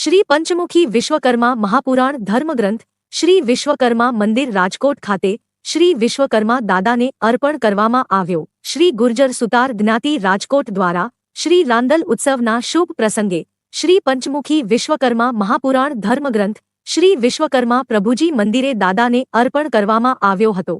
શ્રી પંચમુખી વિશ્વકર્મા મહાપુરાણ ધર્મગ્રંથ, શ્રી વિશ્વકર્મા મંદિર રાજકોટ ખાતે, શ્રી વિશ્વકર્મા દાદાને અર્પણ કરવામાં આવ્યો. શ્રી ગુર્જર સુતાર જ્ઞાતિ રાજકોટ દ્વારા, શ્રી રાંદલ ઉત્સવના શુભ પ્રસંગે, શ્રી પંચમુખી વિશ્વકર્મા મહાપુરાણ ધર્મગ્રંથ, શ્રી વિશ્વકર્મા પ્રભુજી મંદિરે દાદાને અર્પણ કરવામાં આવ્યો હતો.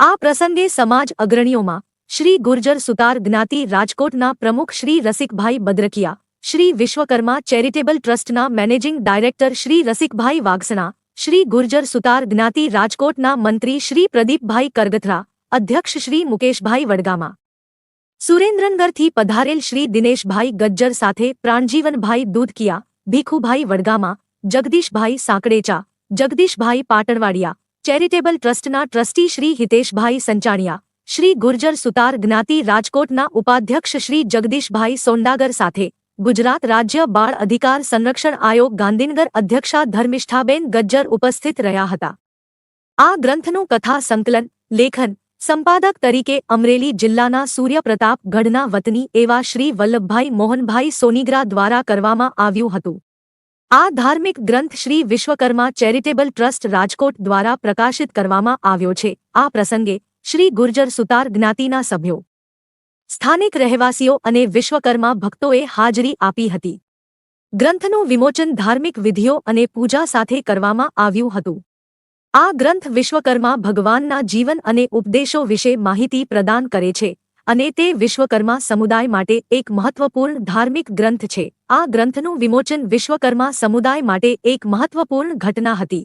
આ પ્રસંગે સમાજ અગ્રણીઓમાં, શ્રી ગુર્જર સુતાર જ્ઞાતિ રાજકોટના પ્રમુખ શ્રી રસિકભાઈ બદ્રકિયા શ્રી વિશ્વકર્મા ચેરિટેબલ ટ્રસ્ટના મેનેજિંગ ડાયરેક્ટર શ્રી રસિકભાઈ વાઘસણા શ્રી ગુર્જર સુતાર જ્ઞાતિ રાજકોટના મંત્રી શ્રી પ્રદીપભાઈ કરગથરા અધ્યક્ષ શ્રી મુકેશભાઈ વડગામા સુરેન્દ્રનગરથી પધારેલ શ્રી દિનેશભાઈ ગજ્જર સાથે પ્રાણજીવનભાઈ દૂધકિયા ભીખુભાઈ વડગામા જગદીશભાઈ સાંકડેચા જગદીશભાઈ પાટણવાડિયા ચેરિટેબલ ટ્રસ્ટના ટ્રસ્ટી શ્રી હિતેશભાઈ સંચાણિયા શ્રી ગુર્જર સુતાર જ્ઞાતિ રાજકોટના ઉપાધ્યક્ષ શ્રી જગદીશભાઈ સોંડાગર સાથે ગુજરાત રાજ્ય બાળ અધિકાર સંરક્ષણ આયોગ ગાંધીનગર અધ્યક્ષા ધર્મિષ્ઠાબેન ગજ્જર ઉપસ્થિત રહ્યા હતા. આ ગ્રંથનું કથા સંકલન, લેખન, સંપાદક તરીકે અમરેલી જિલ્લાના સૂર્યપ્રતાપ ગઢના વતની એવા શ્રી વલ્લભભાઈ મોહનભાઈ સોનીગ્રા દ્વારા કરવામાં આવ્યું હતું. આ ધાર્મિક ગ્રંથ શ્રી વિશ્વકર્મા ચેરિટેબલ ટ્રસ્ટ રાજકોટ દ્વારા પ્રકાશિત કરવામાં આવ્યો છે. આ પ્રસંગે શ્રી ગુર્જર સુતાર જ્ઞાતિના સભ્યો સ્થાનિક રહેવાસીઓ અને વિશ્વકર્મા ભક્તોએ હાજરી આપી હતી. ગ્રંથનું વિમોચન ધાર્મિક વિધિઓ અને પૂજા સાથે કરવામાં આવ્યું હતું. આ ગ્રંથ વિશ્વકર્મા ભગવાનના જીવન અને ઉપદેશો વિશે માહિતી પ્રદાન કરે છે અને તે વિશ્વકર્મા સમુદાય માટે એક મહત્વપૂર્ણ ધાર્મિક ગ્રંથ છે. આ ગ્રંથનું વિમોચન વિશ્વકર્મા સમુદાય માટે એક મહત્વપૂર્ણ ઘટના હતી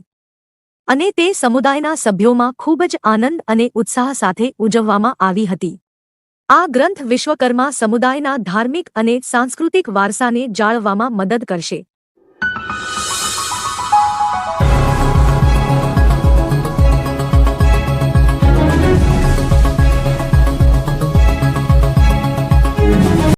અને તે સમુદાયના સભ્યોમાં ખૂબ જ આનંદ અને ઉત્સાહ સાથે ઉજવવામાં આવી હતી. આ ગ્રંથ વિશ્વકર્મા સમુદાયના ધાર્મિક અને સાંસ્કૃતિક વારસાને જાળવવામાં મદદ કરશે.